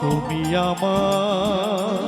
তুমি আমার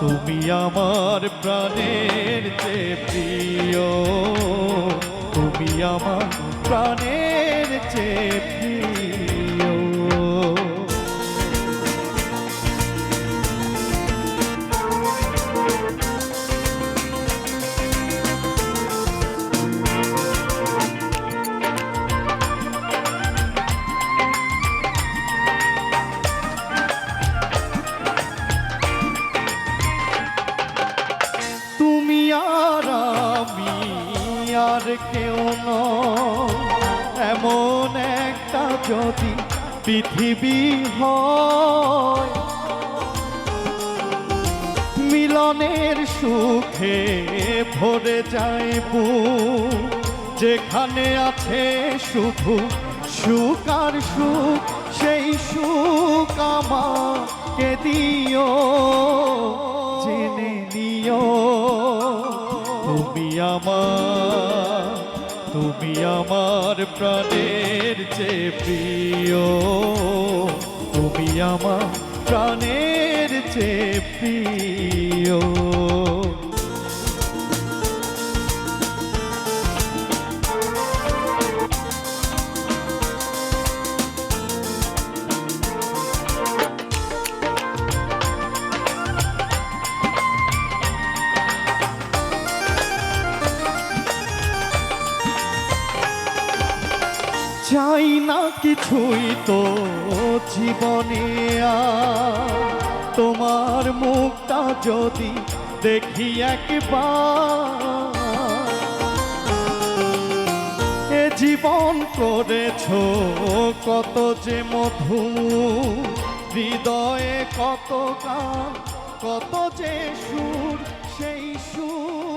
তুমি আমার প্রাণের যে প্রিয়। তুমি আমার প্রাণের যে প্রিয়। আর কেউ এমন একটা যদি পৃথিবী হয়, মিলনের সুখে ভরে যায় যেখানে আছে শুধু সুখ আর সুখ, সেই সুখ আমাকে দিও। তুমি আমার তুমি আমার প্রাণের যে প্রিয়। তুমি আমার প্রাণের যে প্রিয়। চাই না কিছুই তো জীবনে তোমার মুখটা যদি দেখি একবার। এ জীবন করেছ কত যে মধু হৃদয়ে কত গান, কত যে সুর, সেই সুর।